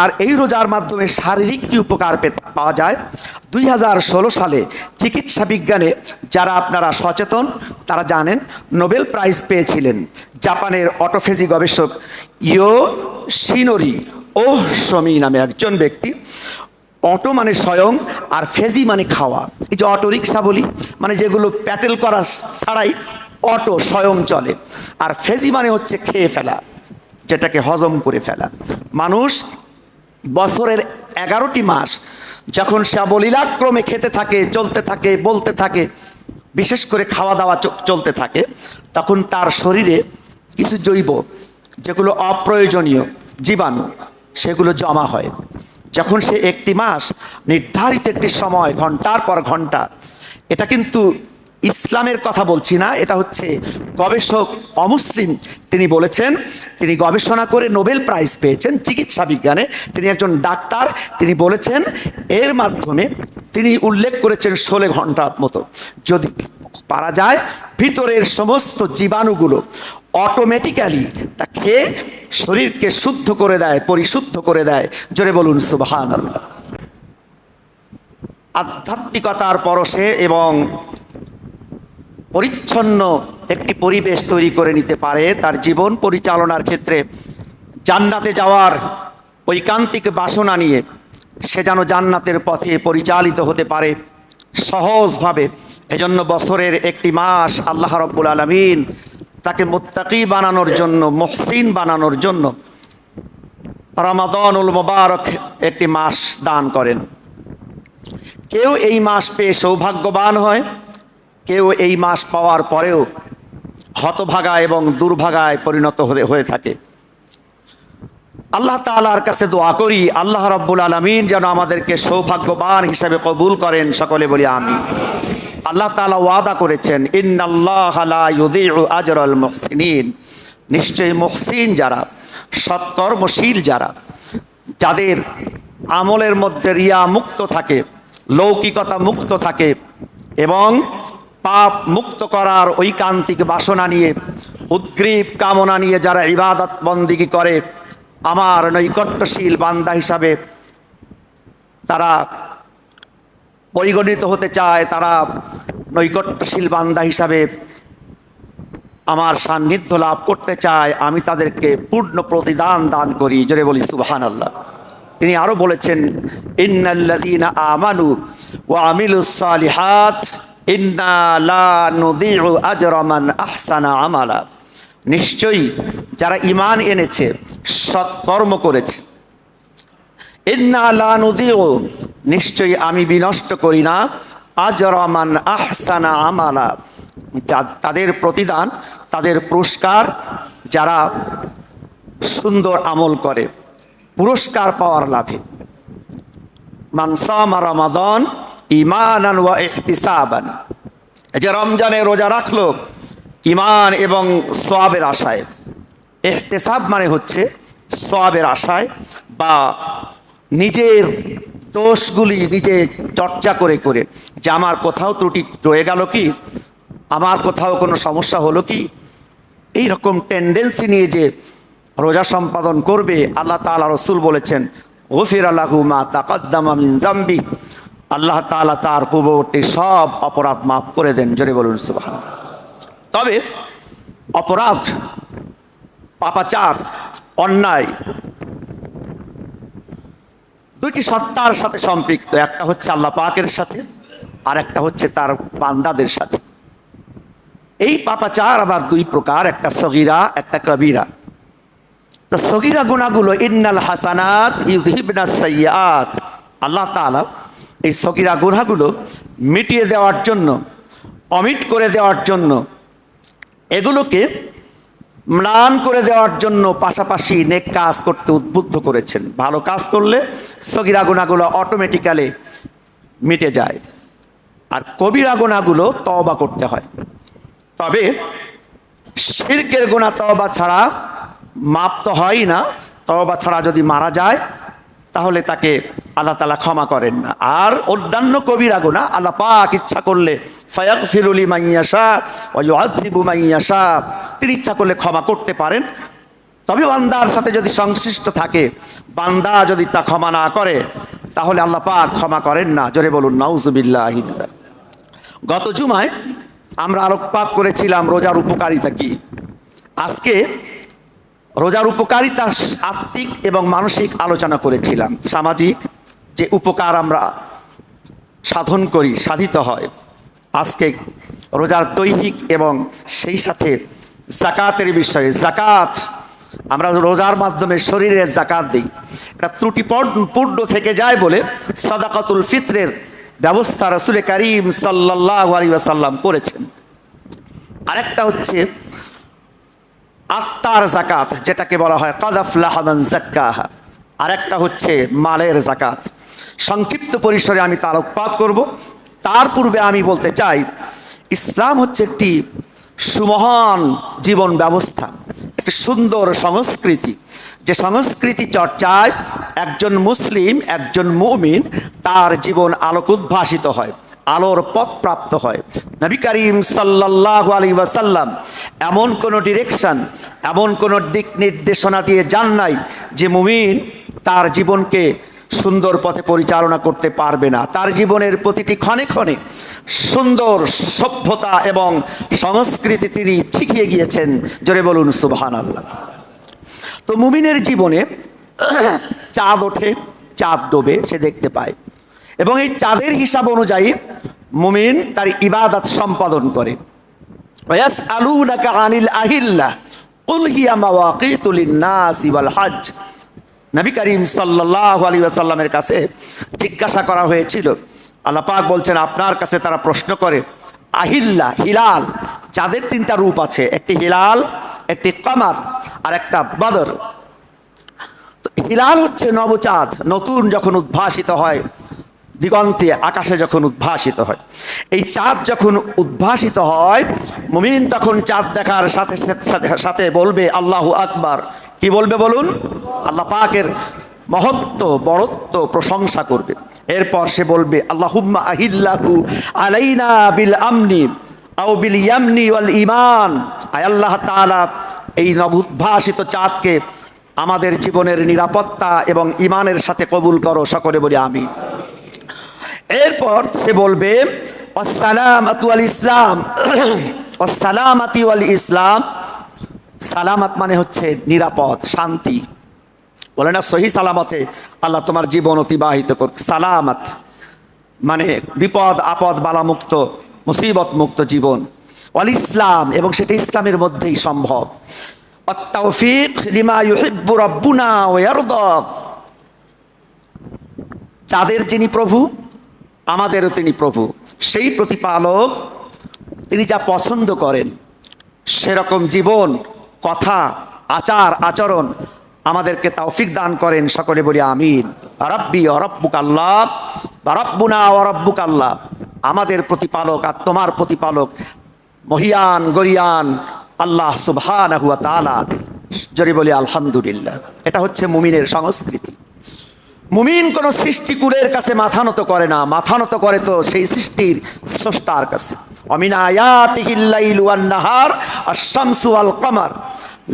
আর এই রোজার মাধ্যমে শারীরিক কি উপকার পাওয়া যায়? দুই হাজার ষোলো সালে চিকিৎসা বিজ্ঞানে যারা আপনারা সচেতন, তারা জানেন, নোবেল প্রাইজ পেয়েছিলেন জাপানের অটোফেজি গবেষক ইয়ো শিনোরি ও সমী নামে একজন ব্যক্তি। অটো মানে স্বয়ং আর ফেজি মানে খাওয়া। এই যে অটো রিক্সা বলি মানে যেগুলো প্যাটেল করা ছাড়াই অটো স্বয়ং চলে। আর ফেজি মানে হচ্ছে খেয়ে ফেলা, যেটাকে হজম করে ফেলা। মানুষ বছরের এগারোটি মাস যখন সে অবলীলাক্রমে খেতে থাকে, চলতে থাকে, বলতে থাকে, বিশেষ করে খাওয়া দাওয়া চলতে থাকে, তখন তার শরীরে কিছু জৈব যেগুলো অপ্রয়োজনীয় জীবাণু, সেগুলো জমা হয়। যখন সে একটি মাস নির্ধারিত একটি সময়, ঘণ্টার পর ঘণ্টা, এটা কিন্তু ইসলামের কথা বলছি না, এটা হচ্ছে গবেষক অমুসলিম। তিনি বলেছেন, তিনি গবেষণা করে নোবেল প্রাইজ পেয়েছেন চিকিৎসা বিজ্ঞানে। তিনি একজন ডাক্তার। তিনি বলেছেন, এর মাধ্যমে তিনি উল্লেখ করেছেন ষোলো ঘণ্টার মতো। যদি পারা যায়, ভিতরের সমস্ত জীবাণুগুলো অটোমেটিক্যালি তা খেয়ে শরীরকে শুদ্ধ করে দেয়, পরিশুদ্ধ করে দেয়। জোরে বলুন সুবাহান আধ্যাত্মিকতার পরশে এবং পরিচ্ছন্ন একটি পরিবেশ তৈরি করে নিতে পারে তার জীবন পরিচালনার ক্ষেত্রে। জান্নাতে যাওয়ার ঐকান্তিক বাসনা নিয়ে সে যেন জান্নাতের পথে পরিচালিত হতে পারে সহজভাবে। এজন্য বছরের একটি মাস আল্লাহ রব্বুল আলমিন তাকে মোত্তাকি বানানোর জন্য, মহসিন বানানোর জন্য রমাদনুল মোবারক একটি মাস দান করেন। কেউ এই মাস পেয়ে সৌভাগ্যবান হয় কেউ এই মাস পাওয়ার পরেও হতভাগা এবং দুর্ভাগায় পরিণত হয়ে থাকে। আল্লাহ তালার কাছে দোয়া করি, আল্লাহ রব্বুল আলমিন যেন আমাদেরকে সৌভাগ্যবান হিসাবে কবুল করেন, সকলে বলি আমি আল্লাহ তালা ওয়াদা করেছেন আজরল মহসিন নিশ্চয়ই মহসিন যারা, সৎকর্মশীল যারা, যাদের আমলের মধ্যে রিয়া মুক্ত থাকে, লৌকিকতা মুক্ত থাকে এবং পাপ মুক্ত করার ঐকান্তিক বাসনা নিয়ে, উদ্গ্রীব কামনা নিয়ে যারা ইবাদত বন্দিগি করে, আমার নৈকট্যশীল বান্দা হিসাবে তারা পরিগণিত হতে চায়, তারা নৈকট্যশীল বান্দা হিসাবে আমার সান্নিধ্য লাভ করতে চায়, আমি তাদেরকে পূর্ণ প্রতিদান দান করি। জোরে বলি সুবহান আল্লাহ তিনি আরও বলেছেন, ইন্নাল্লাযীনা আমানু ওয়া আমিলুস সালিহাত ইন্না লা নুদিউ আজরা আহসানা আমালা। নিশ্চয়ই যারা ঈমান এনেছে সৎকর্ম করেছে। ইন্না লা নুদিউ, নিশ্চয়ই আমি বিনষ্ট করি না। আজরা মান আহসানা আমালা। তাদের প্রতিদান, তাদের পুরস্কার যারা সুন্দর আমল করে, পুরস্কার পাওয়ার লাভে। মানসামা রমাদন ইমানান ওয়া ইহতিসাবান। যে রমজানে রোজা রাখল ইমান এবং সোয়াবের আশায়। এহতেসাব মানে হচ্ছে সোয়াবের আশায় বা নিজের দোষগুলি নিজে চর্চা করে করে, যে আমার কোথাও ত্রুটি রয়ে গেল কি? আমার কোথাও কোনো সমস্যা হলো কি? এই রকম টেন্ডেন্সি নিয়ে যে রোজা সম্পাদন করবে, আল্লাহ তাআলা রসুল বলেছেন গফির আল্লাহু মা তাকাদ্দামা মিন জাম্বি আল্লাহ তাআলা তার পূর্ববর্তী সব অপরাধ মাফ করে দেন জোরে বলুন সুবহান তবে অপরাধ পাপাচার অন্যায় দুইটি সত্তার সাথে সম্পৃক্ত। একটা হচ্ছে আল্লাহ পাকের সাথে আর একটা হচ্ছে তার বান্দাদের সাথে। এই পাপাচার আবার দুই প্রকার একটা সগিরা একটা কবিরা। তো সগিরা গুণাগুলো ইন্নাল হাসানাত ইউহিবনা সাইয়াত আল্লাহ তাআলা এই সকিরা গুণাগুলো মিটিয়ে দেওয়ার জন্য, অমিট করে দেওয়ার জন্য, এগুলোকে ম্লান করে দেওয়ার জন্য পাশাপাশি নেক কাজ করতে উদ্বুদ্ধ করেছেন। ভালো কাজ করলে সগিরা গুণাগুলো অটোমেটিক্যালি মিটে যায়। আর কবিরা গুণাগুলো তওবা করতে হয়। তবে শিরকের গুণা তওবা ছাড়া মাপ তো হয়ই না। তওবা ছাড়া যদি মারা যায় তাহলে তাকে আল্লাহ তালা ক্ষমা করেন না। আর অন্যান্য কবিরা গুণা আল্লাহ পাক ইচ্ছা করলে ফায়াক ফিরুলি মাইয়াশা অজু মাইয়াশা তিনি ইচ্ছা করলে ক্ষমা করতে পারেন। তবে বান্দার সাথে যদি সংশ্লিষ্ট থাকে, বান্দা যদি তা ক্ষমা না করে, তাহলে আল্লাহ পাক ক্ষমা করেন না। জোরে বলুন, নাউজুবিল্লাহ গত জুমায় আমরা আলোকপাত করেছিলাম রোজার উপকারিতা কি? আজকে রোজার উপকারিতা আত্মিক এবং মানসিক আলোচনা করেছিলাম। সামাজিক যে উপকার আমরা সাধন করি, সাধিত হয়, আজকে রোজার দৈহিক এবং সেই সাথে জাকাতের বিষয়ে, জাকাত আমরা রোজার মাধ্যমে শরীরে জাকাত দিই। এটা ত্রুটিপূর্ণ থেকে যায় বলে সাদাকাতুল ফিতরের ব্যবস্থা রসুল করিম সাল্লাহ আলী সাল্লাম করেছেন। আরেকটা হচ্ছে আত্মার জাকাত, যেটাকে বলা হয় কাদাফলাহামান জাক্কাহা। আরেকটা হচ্ছে মালের জাকাত। সংক্ষিপ্ত পরিসরে আমি তার উৎপাদ করব। তার পূর্বে আমি বলতে চাই, ইসলাম হচ্ছে একটি সুমহান জীবন ব্যবস্থা, একটি সুন্দর সংস্কৃতি। যে সংস্কৃতি চর্চায় একজন মুসলিম, একজন মুমিন, তার জীবন আলোক উদ্ভাসিত হয়। আলোর পথ প্রাপ্ত হয়। নবী করিম সাল্লাহ আলী ওয়াসাল্লাম এমন কোনো ডিরেকশন এমন কোনো দিক নির্দেশনা দিয়ে যান নাই যে মুমিন তার জীবনকে সুন্দর পথে পরিচালনা করতে পারবে না। তার জীবনের প্রতিটি ক্ষণে ক্ষণে সুন্দর সভ্যতা এবং সংস্কৃতি তিনি শিখিয়ে গিয়েছেন। জোরে বলুন সুবহান আল্লাহ তো মুমিনের জীবনে চাঁদ ওঠে, চাঁদ ডোবে, সে দেখতে পায়। এবং এই চাঁদের হিসাব অনুযায়ী মুমিন তার ইবাদত সম্পাদন করে। ওয়াস আলু নাকা আনিল আহিল্লা উলহিয়া মাওয়াকিতুল নাস ওয়াল হজ নবী করিম সাল্লাল্লাহু আলাইহি ওয়াসাল্লামের কাছে জিজ্ঞাসা করা হয়েছিল, আল্লাহ বলছেন, আপনার কাছে তারা প্রশ্ন করে, আহিল্লা, হিলাল, চাঁদের তিনটা রূপ আছে, একটি হিলাল, একটি কামার, আর একটা বদর। তো হিলাল হচ্ছে নবচাঁদ, নতুন যখন উদ্ভাসিত হয় দিগন্তে আকাশে যখন উদ্ভাসিত হয়, এই চাঁদ যখন উদ্ভাসিত হয়, মুমিন তখন চাঁদ দেখার সাথে সাথে বলবে, আল্লাহ আকবার। কি বলবে বলুন? আল্লাহ পাকের মহত্ব, বড়ত্ব প্রশংসা করবে। এরপর সে বলবে, আল্লাহুম্মা আহিল্লাহু আলাইনা বিল আমনি আও বিল ইয়ামনি ওয়াল ইমান আয় আল্লাহ তাআলা, এই নবুদ্ভাসিত চাঁদকে আমাদের জীবনের নিরাপত্তা এবং ইমানের সাথে কবুল করো, সকলে বলি আমি এরপর সে বলবে অসালামাতু আল ইসলাম অসালামাতি আল ইসলাম সালামাত মানে হচ্ছে নিরাপদ, শান্তি। বলে না, সহি সালামতে আল্লাহ তোমার জীবন অতিবাহিত কর সালামাত মানে বিপদ, আপদ, বালামুক্ত মুসিবত মুক্ত জীবন। অল ইসলাম এবং সেটা ইসলামের মধ্যেই সম্ভব। চাঁদের যিনি প্রভু আমাদেরও তিনি প্রভু। সেই প্রতিপালক, তিনি যা পছন্দ করেন, সেরকম জীবন, কথা, আচার, আচরণ আমাদেরকে তৌফিক দান করেন, সকলে বলি আমিন। রব্বি অরব্বুক আল্লাহ রব্বুনা অরব্বুক আল্লাহ আমাদের প্রতিপালক আর তোমার প্রতিপালক, মহিয়ান, গরিয়ান, আল্লাহ সুবহান হুয়া তালা জরি বলি আলহামদুলিল্লাহ। এটা হচ্ছে মুমিনের সংস্কৃতি। মুমিন কোন সৃষ্টিকুলের কাছে মাথা নত করে না। মাথা নত করে তো সেই সৃষ্টির স্রষ্টার কাছে। অমিন আয়াতিহিল্লাইল ওয়ান নাহার আশ-শামসু ওয়াল কমার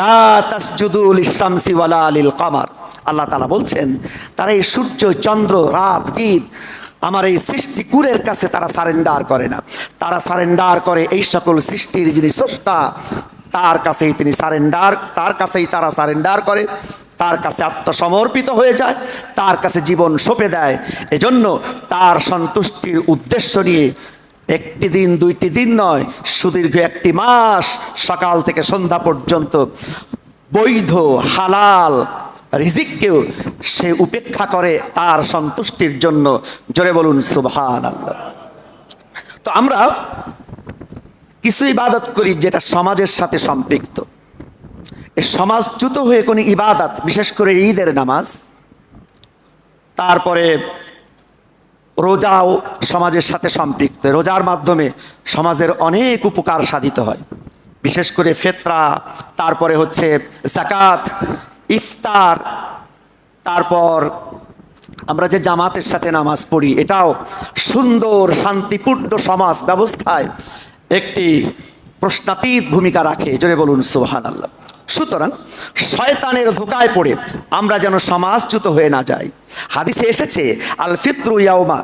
লা তাসজুদু লিশ-শামসি ওয়ালা আল্লাহ তাআলা বলছেন, তারা এই সূর্য, চন্দ্র, রাত, দিন আমার এই সৃষ্টিকুলের কাছে তারা সারেন্ডার করে না। তারা সারেন্ডার করে এই সকল সৃষ্টির যিনি স্রষ্টা, তার কাছেই তিনি সারেন্ডার, তার কাছেই তারা সারেন্ডার করে। তার কাছে আত্মসমর্পিত হয়ে যায়, তার কাছে জীবন সঁপে দেয়। এজন্য তার সন্তুষ্টির উদ্দেশ্য নিয়ে একটি দিন, দুইটি দিন নয়, সুদীর্ঘ একটি মাস সকাল থেকে সন্ধ্যা পর্যন্ত বৈধ, হালাল রিজিককেও সে উপেক্ষা করে তার সন্তুষ্টির জন্য। জোরে বলুন সুবহান আল্লাহ তো আমরা কিছু ইবাদত করি যেটা সমাজের সাথে সম্পৃক্ত। সমাজচ্যুত হয়ে কোনো ইবাদত, বিশেষ করে ঈদের নামাজ, তারপরে রোজাও সমাজের সাথে সম্পৃক্ত। রোজার মাধ্যমে সমাজের অনেক উপকার সাধিত হয়। বিশেষ করে ফেতরা, তারপরে হচ্ছে জাকাত ইফতার, তারপর আমরা যে জামাতের সাথে নামাজ পড়ি, এটাও সুন্দর, শান্তিপূর্ণ সমাজ ব্যবস্থায় একটি প্রশ্নাতীত ভূমিকা রাখে। জোরে বলুন সুবহান আল্লাহ সুতরাং শয়তানের ধোকায় পড়ে আমরা যেন সমাজচ্যুত হয়ে না যাই। হাদিসে এসেছে আল ফিতরু ইয়াউমা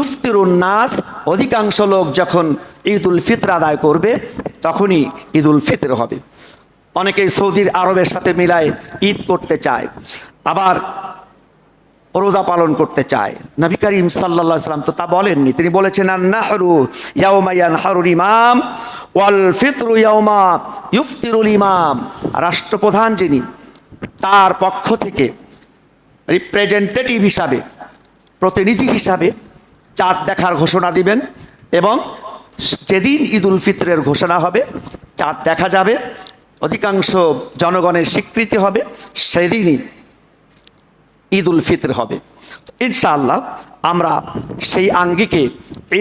ইফতিরুন নাস, অধিকাংশ লোক যখন ঈদ উল ফিতর আদায় করবে, তখনই ঈদ উল ফিতর হবে। অনেকেই সৌদির আরবের সাথে মিলায় ঈদ করতে চায়। আবার রোজা পালন করতে চায়। নবী করিম সাল্লা সাল্লাম তো তা বলেননি। তিনি বলেছেন ইমাম ওয়াল ফিতরু রাষ্ট্রপ্রধান যিনি, তার পক্ষ থেকে রিপ্রেজেন্টেটিভ হিসাবে, প্রতিনিধি হিসাবে চাঁদ দেখার ঘোষণা দিবেন এবং যেদিন ঈদ উল ফিতরের ঘোষণা হবে, চাঁদ দেখা যাবে, অধিকাংশ জনগণের স্বীকৃতি হবে, সেদিনই ঈদ উল ফিতর হবে। ইনশাআল্লাহ আমরা সেই আঙ্গিকে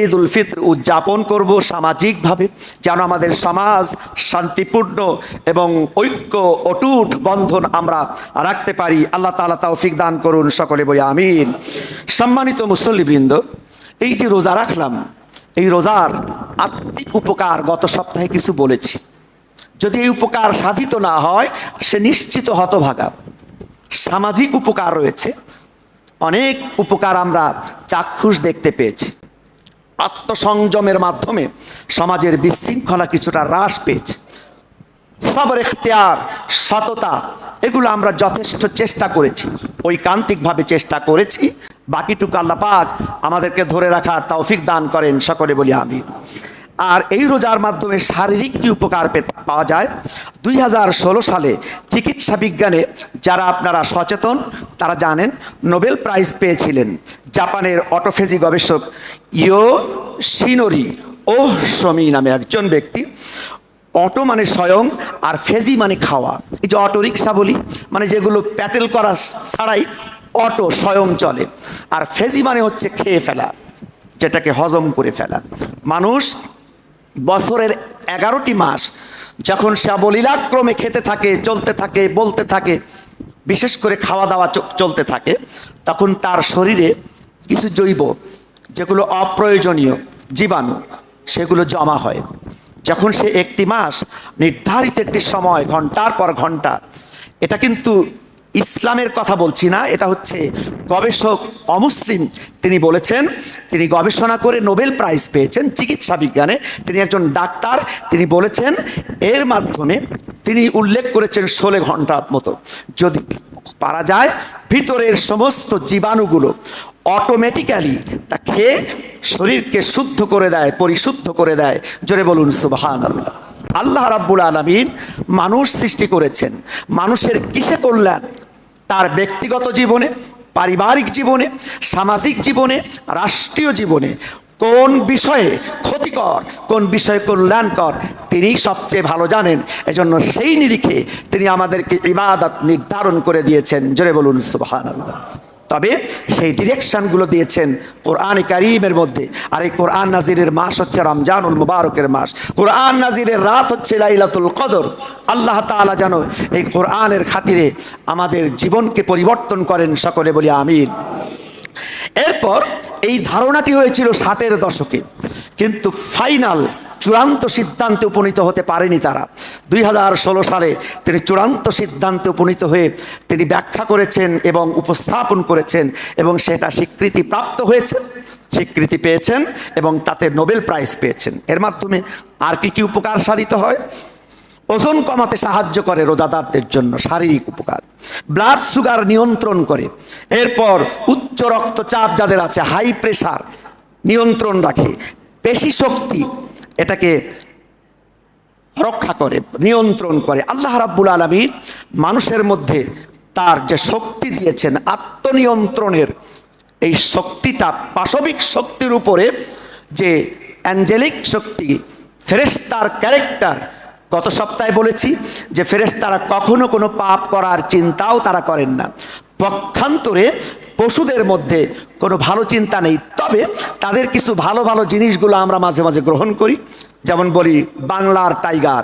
ঈদ উল ফিতর উদযাপন করব সামাজিকভাবে, যেন আমাদের সমাজ শান্তিপূর্ণ এবং ঐক্য, অটুট বন্ধন আমরা রাখতে পারি। আল্লাহ তালা তৌফিক দান করুন সকলে বই আমিন। সম্মানিত মুসল্লিবৃন্দ, এই যে রোজা রাখলাম, এই রোজার আত্মিক উপকার গত সপ্তাহে কিছু বলেছি। যদি এই উপকার সাধিত না হয়, সে নিশ্চিত হতভাগা। সামাজিক উপকার রয়েছে। অনেক উপকার আমরা চাক্ষুষ দেখতে পেয়েছি। আত্মসংযমের মাধ্যমে সমাজের বিশৃঙ্খলা কিছুটা হ্রাস পেয়েছে। সবর এখতিয়ার সততা, এগুলো আমরা যথেষ্ট চেষ্টা করেছি। ঐকান্তিকভাবে চেষ্টা করেছি। বাকিটুকু আল্লাহ পাক আমাদেরকে ধরে রাখার তৌফিক দান করেন। সকলে বলি আমি আর এই রোজার মাধ্যমে শারীরিক কি উপকার পাওয়া যায়? দুই হাজার ষোলো সালে চিকিৎসা বিজ্ঞানে যারা আপনারা সচেতন, তারা জানেন, নোবেল প্রাইজ পেয়েছিলেন জাপানের অটোফেজি গবেষক ইয়ো শিনোরি। ও সমী নামে একজন ব্যক্তি। অটো মানে স্বয়ং আর ফেজি মানে খাওয়া। এই যে অটো রিক্সা বলি মানে যেগুলো প্যাটেল করা ছাড়াই অটো স্বয়ং চলে। আর ফেজি মানে হচ্ছে খেয়ে ফেলা, যেটাকে হজম করে ফেলা। মানুষ বছরের এগারোটি মাস যখন সে অবলীলাক্রমে খেতে থাকে, চলতে থাকে, বলতে থাকে, বিশেষ করে খাওয়া দাওয়া চলতে থাকে, তখন তার শরীরে কিছু জৈব যেগুলো অপ্রয়োজনীয় জীবাণু, সেগুলো জমা হয়। যখন সে একটি মাস নির্ধারিত একটি সময়, ঘণ্টার পর ঘণ্টা, এটা কিন্তু ইসলামের কথা বলছি না, এটা হচ্ছে গবেষক অমুসলিম। তিনি বলেছেন, তিনি গবেষণা করে নোবেল প্রাইজ পেয়েছেন চিকিৎসা বিজ্ঞানে। তিনি একজন ডাক্তার। তিনি বলেছেন, এর মাধ্যমে তিনি উল্লেখ করেছেন ষোলো ঘণ্টার মতো। যদি পারা যায়, ভিতরের সমস্ত জীবাণুগুলো অটোমেটিক্যালি তা খেয়ে শরীরকে শুদ্ধ করে দেয়, পরিশুদ্ধ করে দেয়। জোরে বলুন সুবাহান আল্লাহ আল্লাহ রাব্বুল আলমিন মানুষ সৃষ্টি করেছেন। মানুষের কিসে কল্যাণ? তার ব্যক্তিগত জীবনে, পারিবারিক জীবনে, সামাজিক জীবনে, রাষ্ট্রীয় জীবনে। কোন বিষয়ে ক্ষতিকর, কোন বিষয়ে কল্যাণকর তিনি সবচেয়ে ভালো জানেন। এজন্য সেই নিরিখে তিনি আমাদেরকে ইবাদত নির্ধারণ করে দিয়েছেন। জোরে বলুন সুবহান তবে সেই ডিরেকশনগুলো দিয়েছেন কোরআন কারিমের মধ্যে। আর এই কোরআন নাজিরের মাস হচ্ছে রমজানুল মুবারকের মাস। কোরআন নাজিরের রাত হচ্ছে লাইলাতুল কদর। আল্লাহ তালা যেন এই কোরআনের খাতিরে আমাদের জীবনকে পরিবর্তন করেন সকলে বলি আমিন। এরপর এই ধারণাটি হয়েছিল ষাটের দশকে, কিন্তু ফাইনাল চূড়ান্ত সিদ্ধান্তে উপনীত হতে পারেনি তারা। দুই হাজার ষোলো সালে তিনি চূড়ান্ত সিদ্ধান্তে উপনীত হয়ে তিনি ব্যাখ্যা করেছেন এবং উপস্থাপন করেছেন এবং সেটা স্বীকৃতি প্রাপ্ত হয়েছে, স্বীকৃতি পেয়েছেন এবং তাতে নোবেল প্রাইজ পেয়েছেন। এর মাধ্যমে আর কি কি উপকার সাধিত হয়? ওজন কমাতে সাহায্য করে রোজাদারদের জন্য শারীরিক উপকার। ব্লাড সুগার নিয়ন্ত্রণ করে। এরপর উচ্চ রক্তচাপ যাদের আছে হাই প্রেশার নিয়ন্ত্রণ রাখে। পেশি শক্তি এটাকে রক্ষা করে, নিয়ন্ত্রণ করে। আল্লাহ রাব্বুল আলমীর মানুষের মধ্যে তার যে শক্তি দিয়েছেন, আত্মনিয়ন্ত্রণের এই শক্তিটা, পাশবিক শক্তির উপরে যে অ্যাঞ্জেলিক শক্তি, ফেরেশতার ক্যারেক্টার গত সপ্তাহে বলেছি যে ফেরেস তারা কখনো কোনো পাপ করার চিন্তাও তারা করেন না। পক্ষান্তরে পশুদের মধ্যে কোনো ভালো চিন্তা নেই। তবে তাদের কিছু ভালো ভালো জিনিসগুলো আমরা মাঝে মাঝে গ্রহণ করি। যেমন বলি বাংলার টাইগার,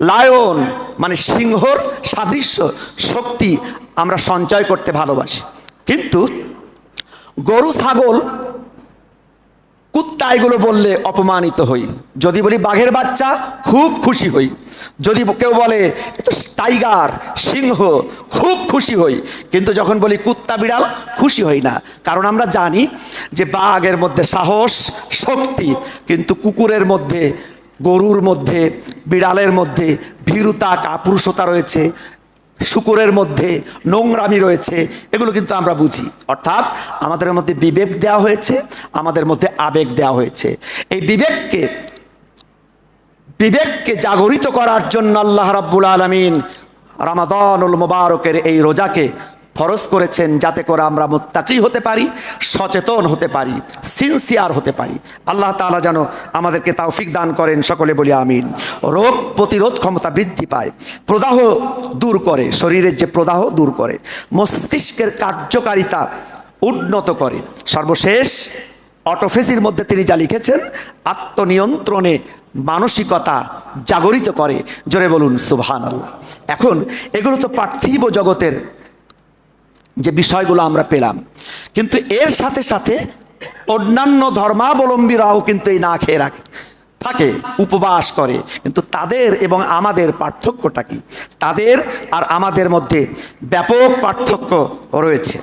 লায়ন মানে সিংহর সাদৃশ্য শক্তি আমরা সঞ্চয় করতে ভালোবাসি। কিন্তু গরু, ছাগল কুত্তা এগুলো বললে অপমানিত হই। যদি বলি বাঘের বাচ্চা, খুব খুশি হই। যদি কেউ বলে, "এ তো টাইগার, সিংহ, খুব খুশি হই। কিন্তু যখন বলি কুত্তা বিড়াল, খুশি হই না। কারণ আমরা জানি যে বাঘের মধ্যে সাহস, শক্তি, কিন্তু কুকুরের মধ্যে, গরুর মধ্যে, বিড়ালের মধ্যে ভীরুতা, কাপুরুষতা রয়েছে। শুকুরের মধ্যে নোংরামি রয়েছে, এগুলো কিন্তু আমরা বুঝি। অর্থাৎ আমাদের মধ্যে বিবেক দেওয়া হয়েছে, আমাদের মধ্যে আবেগ দেওয়া হয়েছে। এই বিবেককে বিবেককে জাগরিত করার জন্য আল্লাহ রাব্বুল আলমিন রামাদানুল মুবারকের এই রোজাকে ফরজ করেছেন যাতে করে আমরা মোত্তাকি হতে পারি, সচেতন হতে পারি সিনসিয়ার হতে পারি। আল্লাহ তাআলা যেন আমাদেরকে তৌফিক দান করেন, সকলে বলি আমিন। রোগ প্রতিরোধ ক্ষমতা বৃদ্ধি পায়, প্রদাহ দূর করে, শরীরের যে প্রদাহ দূর করে, মস্তিষ্কের কার্যকারিতা উন্নত করে। সর্বশেষ, অটোফেসির মধ্যে তিনি যা লিখেছেন, আত্মনিয়ন্ত্রণে মানসিকতা জাগরিত করে। জোরে বলুন সুবহান আল্লাহ এখন, এগুলো তো পার্থিব জগতের যে বিষয়গুলো আমরা পেলাম। কিন্তু এর সাথে সাথে অন্যান্য ধর্মাবলম্বীরাও কিন্তু এই না খেয়ে রাখে, থাকে, উপবাস করে। কিন্তু তাদের এবং আমাদের পার্থক্যটা কি? তাদের আর আমাদের মধ্যে ব্যাপক পার্থক্য রয়েছে।